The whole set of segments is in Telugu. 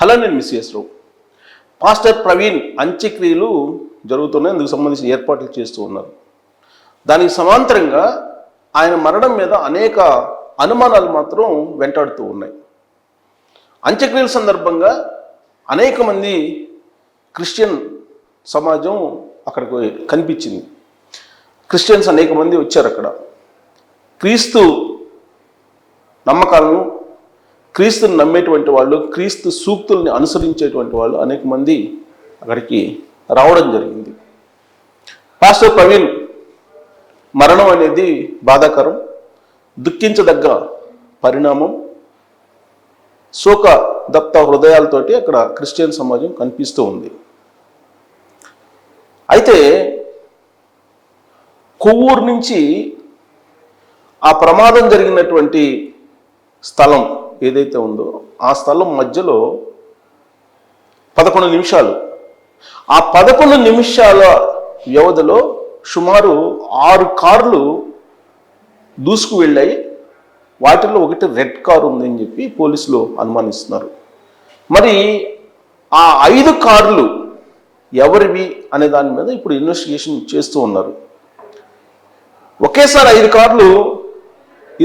హలో నేను మిస్ రావు పాస్టర్ ప్రవీణ్ అంత్యక్రియలు జరుగుతున్నాయి అందుకు సంబంధించిన ఏర్పాట్లు చేస్తూ ఉన్నారు. దానికి సమాంతరంగా ఆయన మరణం మీద అనేక అనుమానాలు మాత్రం వెంటాడుతూ ఉన్నాయి. అంత్యక్రియల సందర్భంగా అనేక మంది క్రిస్టియన్ సమాజం అక్కడికి కనిపించింది. క్రిస్టియన్స్ అనేక మంది వచ్చారు అక్కడ. క్రీస్తు నమ్మకాలను క్రీస్తుని నమ్మేటువంటి వాళ్ళు క్రీస్తు సూక్తుల్ని అనుసరించేటువంటి వాళ్ళు అనేక మంది అక్కడికి రావడం జరిగింది. పాస్టర్ ప్రవీణ్ మరణం అనేది బాధాకరం దుఃఖించదగ్గ పరిణామం శోక దత్త హృదయాలతోటి అక్కడ క్రిస్టియన్ సమాజం కనిపిస్తూ ఉంది. అయితే కొవ్వూరు నుంచి ఆ ప్రమాదం జరిగినటువంటి స్థలం ఏదైతే ఉందో ఆ స్థలం మధ్యలో పదకొండు నిమిషాలు. ఆ పదకొండు నిమిషాల వ్యవధిలో సుమారు ఆరు కార్లు దూసుకు వెళ్ళాయి. వాటిలో ఒకటి రెడ్ కార్ ఉందని చెప్పి పోలీసులు అనుమానిస్తున్నారు. మరి ఆ ఐదు కార్లు ఎవరివి అనే దాని మీద ఇప్పుడు ఇన్వెస్టిగేషన్ చేస్తూ ఉన్నారు. ఒకేసారి ఐదు కార్లు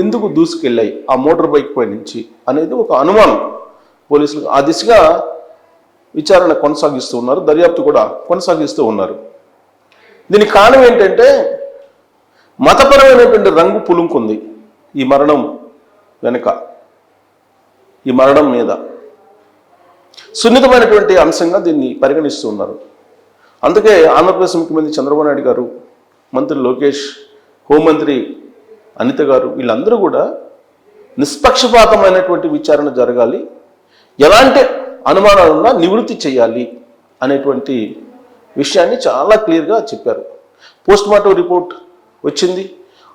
ఎందుకు దూసుకెళ్ళాయి ఆ మోటార్ బైక్ పై నుంచి అనేది ఒక అనుమానం. పోలీసులు ఆ దిశగా విచారణ కొనసాగిస్తూ ఉన్నారు దర్యాప్తు కూడా కొనసాగిస్తూ ఉన్నారు. దీనికి కారణం ఏంటంటే మతపరమైనటువంటి రంగు పులుంకుంది ఈ మరణం వెనుక ఈ మరణం మీద. సున్నితమైనటువంటి అంశంగా దీన్ని పరిగణిస్తూ ఉన్నారు. అందుకే ఆంధ్రప్రదేశ్ ముఖ్యమంత్రి చంద్రబాబు నాయుడు గారు మంత్రి లోకేష్ హోంమంత్రి అనిత గారు వీళ్ళందరూ కూడా నిష్పక్షపాతమైనటువంటి విచారణ జరగాలి. ఎలాంటి అనుమానాలున్నా నివృత్తి చేయాలి అనేటువంటి విషయాన్ని చాలా క్లియర్గా చెప్పారు. పోస్ట్ మార్టం రిపోర్ట్ వచ్చింది.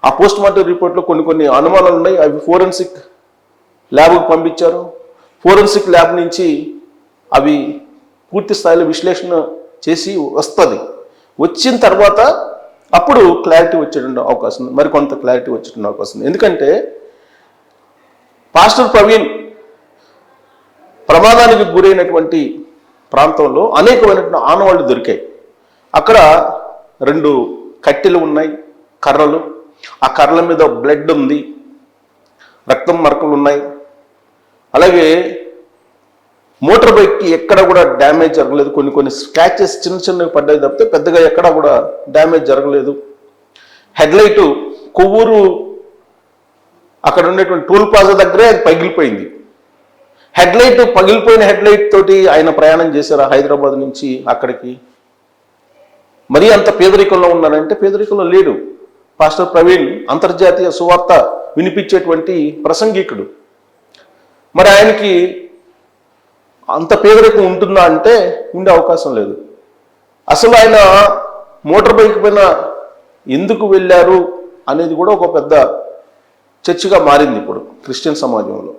ఆ పోస్ట్ మార్టం రిపోర్ట్లో కొన్ని కొన్ని అనుమానాలు ఉన్నాయి. అవి ఫోరెన్సిక్ ల్యాబ్కు పంపించారు. ఫోరెన్సిక్ ల్యాబ్ నుంచి అవి పూర్తి స్థాయిలో విశ్లేషణ చేసి వస్తుంది. వచ్చిన తర్వాత అప్పుడు క్లారిటీ వచ్చేటువంటి అవకాశం ఉంది. మరికొంత క్లారిటీ వచ్చేటువంటి అవకాశం ఉంది. ఎందుకంటే పాస్టర్ ప్రవీణ్ ప్రమాదానికి గురైనటువంటి ప్రాంతంలో అనేకమైనటువంటి ఆనవాళ్ళు దొరికాయి. అక్కడ రెండు కట్టెలు ఉన్నాయి కర్రలు. ఆ కర్రల మీద బ్లడ్ ఉంది రక్తం మరకలు ఉన్నాయి. అలాగే మోటార్ బైక్కి ఎక్కడ కూడా డ్యామేజ్ జరగలేదు. కొన్ని కొన్ని స్క్రాచెస్ చిన్న చిన్నవి పడ్డాయి తప్పితే పెద్దగా ఎక్కడ కూడా డ్యామేజ్ జరగలేదు. హెడ్లైటు కొవ్వూరు అక్కడ ఉండేటువంటి టూల్ ప్లాజా దగ్గరే అది పగిలిపోయింది. హెడ్లైట్ పగిలిపోయిన హెడ్లైట్ తోటి ఆయన ప్రయాణం చేశారు హైదరాబాద్ నుంచి అక్కడికి? మరీ అంత పేదరికంలో ఉన్నారంటే పేదరికంలో లేడు. పాస్టర్ ప్రవీణ్ అంతర్జాతీయ సువార్త వినిపించేటువంటి ప్రసంగికుడు. మరి ఆయనకి అంత పేదరికం ఉంటుందా అంటే ఉండే అవకాశం లేదు. అసలు ఆయన మోటార్ బైక్ పైన ఎందుకు వెళ్ళారు అనేది కూడా ఒక పెద్ద చర్చగా మారింది ఇప్పుడు క్రిస్టియన్ సమాజంలో.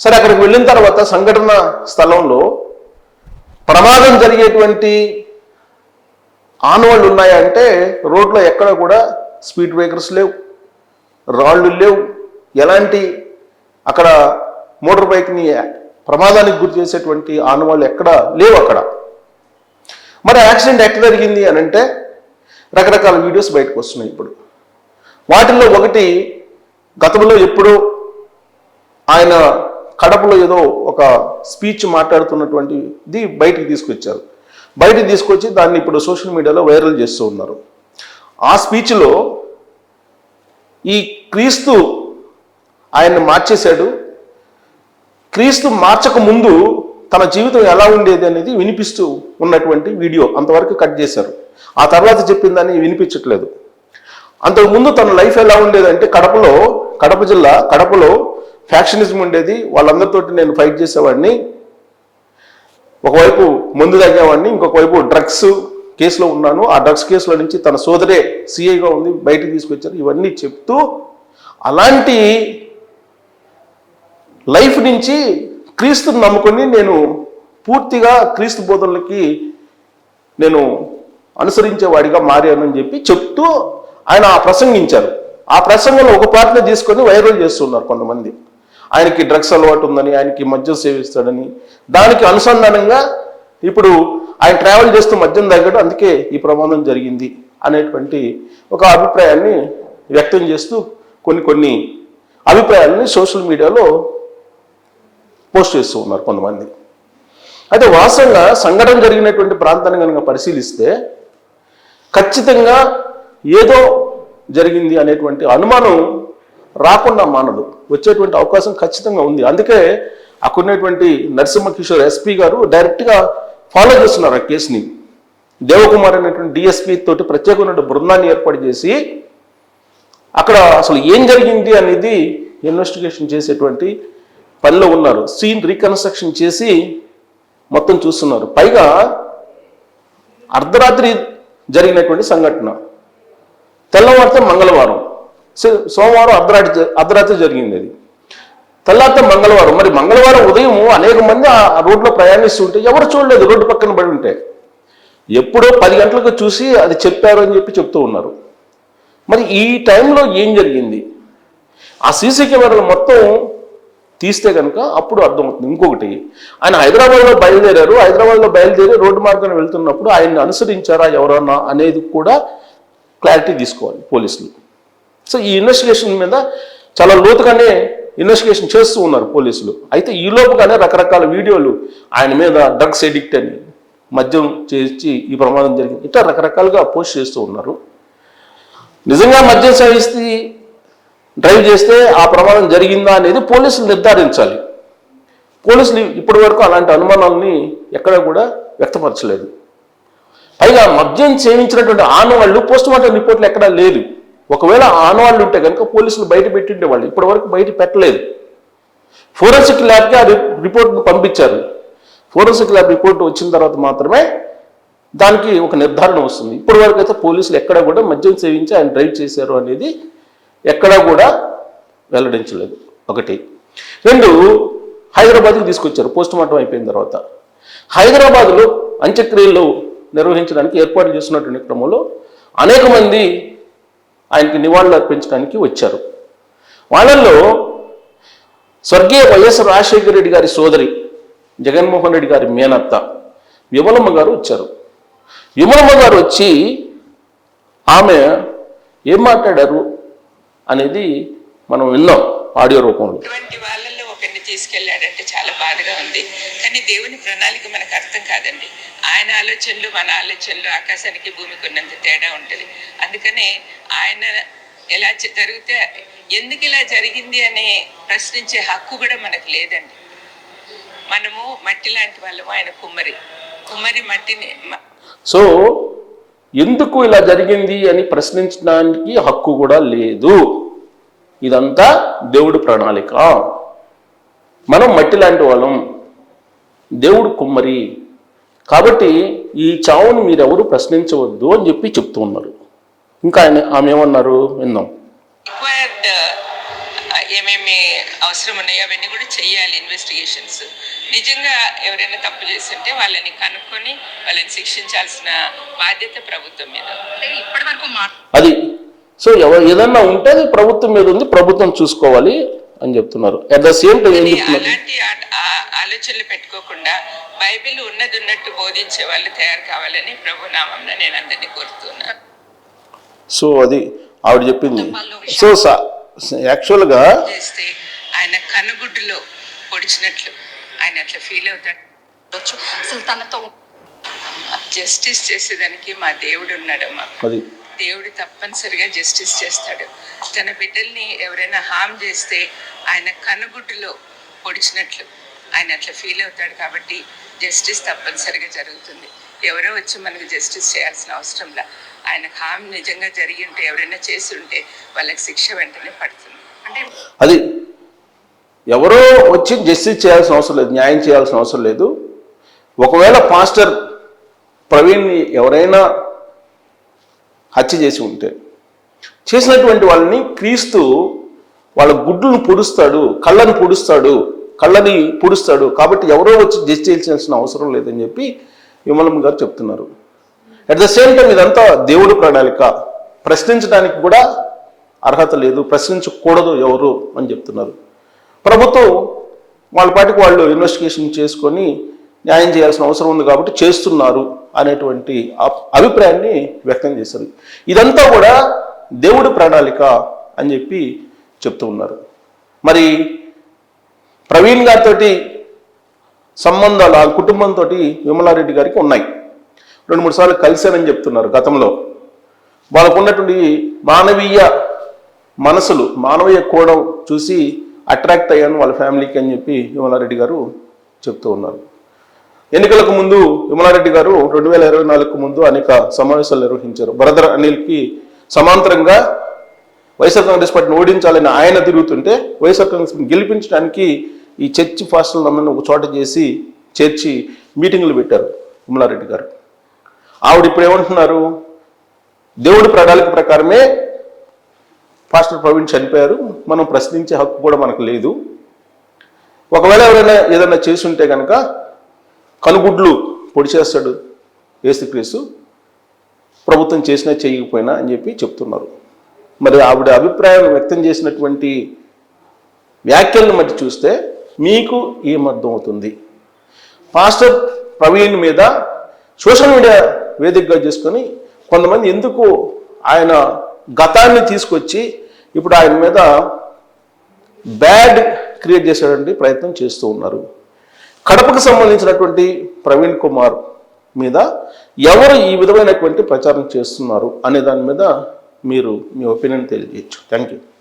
సరే అక్కడికి వెళ్ళిన తర్వాత సంఘటన స్థలంలో ప్రమాదం జరిగేటువంటి ఆనవాళ్ళు ఉన్నాయంటే రోడ్లో ఎక్కడ కూడా స్పీడ్ బ్రేకర్స్ లేవు రాళ్ళు లేవు. ఎలాంటి అక్కడ మోటార్ బైక్ని ప్రమాదానికి గురి చేసేటువంటి ఆనవాళ్ళు ఎక్కడ లేవు అక్కడ. మరి యాక్సిడెంట్ ఎక్కడ జరిగింది అని అంటే రకరకాల వీడియోస్ బయటకు వస్తున్నాయి ఇప్పుడు. వాటిల్లో ఒకటి గతంలో ఎప్పుడో ఆయన కడపలో ఏదో ఒక స్పీచ్ మాట్లాడుతున్నటువంటిది బయటికి తీసుకొచ్చారు. బయటికి తీసుకొచ్చి దాన్ని ఇప్పుడు సోషల్ మీడియాలో వైరల్ చేస్తూ ఉన్నారు. ఆ స్పీచ్లో ఈ క్రీస్తు ఆయన్ని మార్చేశాడు. క్రీస్తు మార్చక ముందు తన జీవితం ఎలా ఉండేది అనేది వినిపిస్తూ ఉన్నటువంటి వీడియో అంతవరకు కట్ చేశారు. ఆ తర్వాత చెప్పిందని వినిపించట్లేదు. అంతకుముందు తన లైఫ్ ఎలా ఉండేది అంటే కడపలో కడప జిల్లా కడపలో ఫ్యాక్షనిజం ఉండేది. వాళ్ళందరితోటి నేను ఫైట్ చేసేవాడిని. ఒకవైపు మందు తగ్గేవాడిని ఇంకొక వైపు డ్రగ్స్ కేసులో ఉన్నాను. ఆ డ్రగ్స్ కేసులో నుంచి తన సోదరే సిఐగా ఉంది బయటకు తీసుకొచ్చారు. ఇవన్నీ చెప్తూ అలాంటి లైఫ్ నుంచి క్రీస్తుని నమ్ముకొని నేను పూర్తిగా క్రీస్తు బోధనలకి నేను అనుసరించేవాడిగా మారానని చెప్పి చెప్తూ ఆయన ఆ ప్రసంగించారు. ఆ ప్రసంగంలో ఒక పాటను తీసుకొని వైరల్ చేస్తున్నారు కొంతమంది. ఆయనకి డ్రగ్స్ అలవాటు ఉందని ఆయనకి మద్యం సేవిస్తాడని. దానికి అనుసంధానంగా ఇప్పుడు ఆయన ట్రావెల్ చేస్తూ మద్యం తగ్గడం అందుకే ఈ ప్రమాదం జరిగింది అనేటువంటి ఒక అభిప్రాయాన్ని వ్యక్తం చేస్తూ కొన్ని కొన్ని అభిప్రాయాలని సోషల్ మీడియాలో పోస్ట్ చేస్తూ ఉన్నారు కొంతమంది. అయితే వాస్తవంగా సంఘటన జరిగినటువంటి ప్రాంతాన్ని కనుక పరిశీలిస్తే ఖచ్చితంగా ఏదో జరిగింది అనేటువంటి అనుమానం రాకుండా మానదు. వచ్చేటువంటి అవకాశం ఖచ్చితంగా ఉంది. అందుకే అక్కడున్నటువంటి నరసింహ కిషోర్ ఎస్పీ గారు డైరెక్ట్గా ఫాలో చేస్తున్నారు ఆ కేసుని. దేవకుమార్ అనేటువంటి డిఎస్పీ తోటి ప్రత్యేకమైన బృందాన్ని ఏర్పాటు చేసి అక్కడ అసలు ఏం జరిగింది అనేది ఇన్వెస్టిగేషన్ చేసేటువంటి పనిలో ఉన్నారు. సీన్ రీకన్స్ట్రక్షన్ చేసి మొత్తం చూస్తున్నారు. పైగా అర్ధరాత్రి జరిగినటువంటి సంఘటన. తెల్లవారితే మంగళవారం. సో- సోమవారం అర్ధరాత్రి జ- అర్ధరాత్రి జరిగింది అది. తెల్లారితే మంగళవారం. మరి మంగళవారం ఉదయం అనేక మంది ఆ ఆ రోడ్లో ప్రయాణిస్తుంటే ఎవరు చూడలేదు. రోడ్డు పక్కన పడి ఉంటే. ఎప్పుడో పది గంటలకు చూసి అది చెప్పారు అని చెప్పి చెప్తూ ఉన్నారు. మరి ఈ టైంలో ఏం జరిగింది? ఆ సీసీ కెమెరాలు మొత్తం తీస్తే కనుక అప్పుడు అర్థమవుతుంది. ఇంకొకటి ఆయన హైదరాబాద్లో బయలుదేరారు. హైదరాబాద్లో బయలుదేరి రోడ్డు మార్గాన్ని వెళ్తున్నప్పుడు ఆయన్ని అనుసరించారా ఎవరన్నా అనేది కూడా క్లారిటీ తీసుకోవాలి పోలీసులు. సో ఈ ఇన్వెస్టిగేషన్ మీద చాలా లోతుగానే ఇన్వెస్టిగేషన్ చేస్తూ ఉన్నారు పోలీసులు. అయితే ఈ లోపుగానే రకరకాల వీడియోలు ఆయన మీద డ్రగ్స్ ఎడిక్ట్ అని మద్యం చేసి ఈ ప్రమాదం జరిగింది. ఇట్లా రకరకాలుగా పోస్ట్ చేస్తూ ఉన్నారు. నిజంగా మద్యం సేవిస్తే డ్రైవ్ చేస్తే ఆ ప్రమాదం జరిగిందా అనేది పోలీసులు నిర్ధారించాలి. పోలీసులు ఇప్పటి వరకు అలాంటి అనుమానాలని ఎక్కడ కూడా వ్యక్తపరచలేదు. పైగా మద్యం సేవించినటువంటి ఆనవాళ్ళు పోస్ట్ మార్టం రిపోర్ట్లు ఎక్కడా లేదు ఒకవేళ ఆనవాళ్ళు ఉంటే కనుక పోలీసులు బయట పెట్టిండే వాళ్ళు ఇప్పటి వరకు బయట పెట్టలేదు. ఫోరెన్సిక్ ల్యాబ్కి ఆ రిపోర్ట్ను పంపించారు. ఫోరెన్సిక్ ల్యాబ్ రిపోర్ట్ వచ్చిన తర్వాత మాత్రమే దానికి ఒక నిర్ధారణ వస్తుంది. ఇప్పటి వరకు అయితే పోలీసులు ఎక్కడ కూడా మద్యం సేవించి ఆయన డ్రైవ్ చేశారు అనేది ఎక్కడా కూడా వెల్లడించలేదు. ఒకటి. రెండు హైదరాబాద్కి తీసుకొచ్చారు. పోస్ట్ మార్టం అయిపోయిన తర్వాత. హైదరాబాద్లో అంత్యక్రియలు నిర్వహించడానికి ఏర్పాటు చేస్తున్నటువంటి క్రమంలో అనేక మంది ఆయనకి నివాళులు అర్పించడానికి వచ్చారు. వాళ్ళల్లో స్వర్గీయ వైఎస్ రాజశేఖర రెడ్డి గారి సోదరి జగన్మోహన్ రెడ్డి గారి మేనత్త విమలమ్మ గారు వచ్చారు. విమలమ్మ గారు వచ్చి ఆమె ఏం మాట్లాడారు? అనేది మనం విన్నాం ఆడియో రూపంలో. ఇటువంటి వాళ్ళల్లో ఒకరిని తీసుకెళ్ళాడంటే చాలా బాధగా ఉంది. కానీ దేవుని ప్రణాళిక మనకు అర్థం కాదండి. ఆయన ఆలోచనలు మన ఆలోచనలు ఆకాశానికి భూమికి ఉన్నంత తేడా ఉంటుంది. అందుకనే ఆయన ఎలా జరిగితే ఎందుకు ఇలా జరిగింది అని ప్రశ్నించే హక్కు కూడా మనకు లేదండి. మనము మట్టి లాంటి వాళ్ళము ఆయన కుమ్మరి. కుమ్మరి మట్టిని సో ఎందుకు ఇలా జరిగింది అని ప్రశ్నించడానికి హక్కు కూడా లేదు. ఇదంతా దేవుడు ప్రణాళిక. మనం మట్టి లాంటి వాళ్ళం. దేవుడు కుమ్మరి. కాబట్టి ఈ చావుని మీరెవరు ప్రశ్నించవద్దు అని చెప్పి చెప్తూ ఉన్నారు. ఇంకా ఆయన ఆమె ఏమన్నారు? విందాం. ఏమేమి అవసరం ఉన్నాయో అవన్నీ కూడా చేయాలి ఇన్వెస్టిగేషన్స్ నిజంగా ఎవరైనా తప్పు చేస్తుంటే వాళ్ళని కనుక్కొని వాళ్ళని శిక్షించాల్సిన బాధ్యత ప్రభుత్వం మీద. ఇప్పటి వరకు అది సో ఎవ ఏదన్నా ఉంటే అది ప్రభుత్వం మీద ఉంది ప్రభుత్వం చూసుకోవాలి అని చెప్తున్నారు. అట్ ద సేమ్ టైం ఏం కానీ చెప్తున్నారు? అలాంటి ఆలోచనలు పెట్టుకోకుండా బైబిల్ ఉన్నది ఉన్నట్టు బోధించే వాళ్ళు తయారు కావాలని ప్రభు నామంలో నేను అందరినీ కోరుతున్నాను. సో అది ఆవిడ చెప్పింది. సో స- యాక్చువల్గా చేస్తే ఆయన కనుగుడ్డులో పొడిచినట్లు. ఆయన అట్లా ఫీల్ అవుతాడు. అసలు తనతో జస్టిస్ చేసేదానికి మా దేవుడు ఉన్నాడమ్మా అది. దేవుడు తప్పనిసరిగా జస్టిస్ చేస్తాడు. తన బిడ్డల్ని ఎవరైనా హామ్ చేస్తే ఆయన కనుగుడ్డులో పొడిచినట్లు ఆయన అట్లా ఫీల్ అవుతాడు కాబట్టి జస్టిస్ తప్పనిసరిగా జరుగుతుంది. ఎవరో వచ్చి మనకు జస్టిస్ చేయాల్సిన అవసరంలా ఆయనకు హామ్ నిజంగా జరిగి ఉంటే ఎవరైనా చేసి ఉంటే వాళ్ళకి శిక్ష వెంటనే పడుతుంది. అంటే అది ఎవరో వచ్చి జస్టిస్ చేయాల్సిన అవసరం లేదు న్యాయం చేయాల్సిన అవసరం లేదు. ఒకవేళ పాస్టర్ ప్రవీణ్ని ఎవరైనా హత్య చేసి ఉంటే చేసినటువంటి వాళ్ళని క్రీస్తు వాళ్ళ గుడ్లను పొడుస్తాడు కళ్ళని పొడుస్తాడు కళ్ళని పొడుస్తాడు. కాబట్టి ఎవరో వచ్చి జడ్జ్ చేయాల్సిన అవసరం లేదని చెప్పి విమలమ్మ గారు చెప్తున్నారు. అట్ ద సేమ్ టైం ఇదంతా దేవుడి ప్రణాళిక. ప్రశ్నించడానికి కూడా అర్హత లేదు ప్రశ్నించకూడదు ఎవరు అని చెప్తున్నారు. ప్రభుత్వం వాళ్ళ పాటికి వాళ్ళు ఇన్వెస్టిగేషన్ చేసుకొని న్యాయం చేయాల్సిన అవసరం ఉంది కాబట్టి చేస్తున్నారు అనేటువంటి అప్- అభిప్రాయాన్ని వ్యక్తం చేశారు. ఇదంతా కూడా దేవుడి ప్రణాళిక అని చెప్పి చెప్తూ ఉన్నారు. మరి ప్రవీణ్ గారితో సంబంధాలు ఆ కుటుంబంతో విమలారెడ్డి గారికి ఉన్నాయి. రెండు మూడు సార్లు కలిశానని చెప్తున్నారు గతంలో. వాళ్ళకు ఉన్నటువంటి మానవీయ మనసులు మానవీయ కోణం చూసి అట్రాక్ట్ అయ్యాను వాళ్ళ ఫ్యామిలీకి అని చెప్పి విమలారెడ్డి గారు చెప్తూ ఉన్నారు. ఎన్నికలకు ముందు విమలారెడ్డి గారు రెండు వేల ఇరవై నాలుగుకు ముందు అనేక సమావేశాలు నిర్వహించారు. బ్రదర్ అనిల్కి సమాంతరంగా వైఎస్ఆర్ కాంగ్రెస్ పార్టీని ఓడించాలని ఆయన తిరుగుతుంటే వైఎస్ఆర్ కాంగ్రెస్ గెలిపించడానికి ఈ చర్చి ఫాస్టల్ నమ్మని ఒక చోట చేసి చేర్చి మీటింగులు పెట్టారు విమలారెడ్డి గారు. ఆవిడ ఇప్పుడు ఏమంటున్నారు? దేవుడి ప్రణాళిక ప్రకారమే పాస్టర్ ప్రవీణ్ చనిపోయారు. మనం ప్రశ్నించే హక్కు కూడా మనకు లేదు. ఒకవేళ ఎవరైనా ఏదైనా చేసుంటే కనుక కనుగుడ్లు పొడి చేస్తాడు ఏసుక్రీస్తు ప్రభుత్వం చేసినా చేయకపోయినా అని చెప్పి చెప్తున్నారు. మరి ఆవిడ అభిప్రాయం వ్యక్తం చేసినటువంటి వ్యాఖ్యలను బట్టి చూస్తే మీకు ఏమర్థం అవుతుంది పాస్టర్ ప్రవీణ్ మీద సోషల్ మీడియా వేదికగా చేసుకొని కొంతమంది ఎందుకు ఆయన గతాన్ని తీసుకొచ్చి ఇప్పుడు ఆయన మీద బ్యాడ్ క్రియేట్ చేసేటువంటి ప్రయత్నం చేస్తూ ఉన్నారు. కడపకు సంబంధించినటువంటి ప్రవీణ్ కుమార్ మీద ఎవరు ఈ విధమైనటువంటి ప్రచారం చేస్తున్నారు అనే దాని మీద మీరు మీ ఒపీనియన్ తెలియజేయచ్చు. Thank you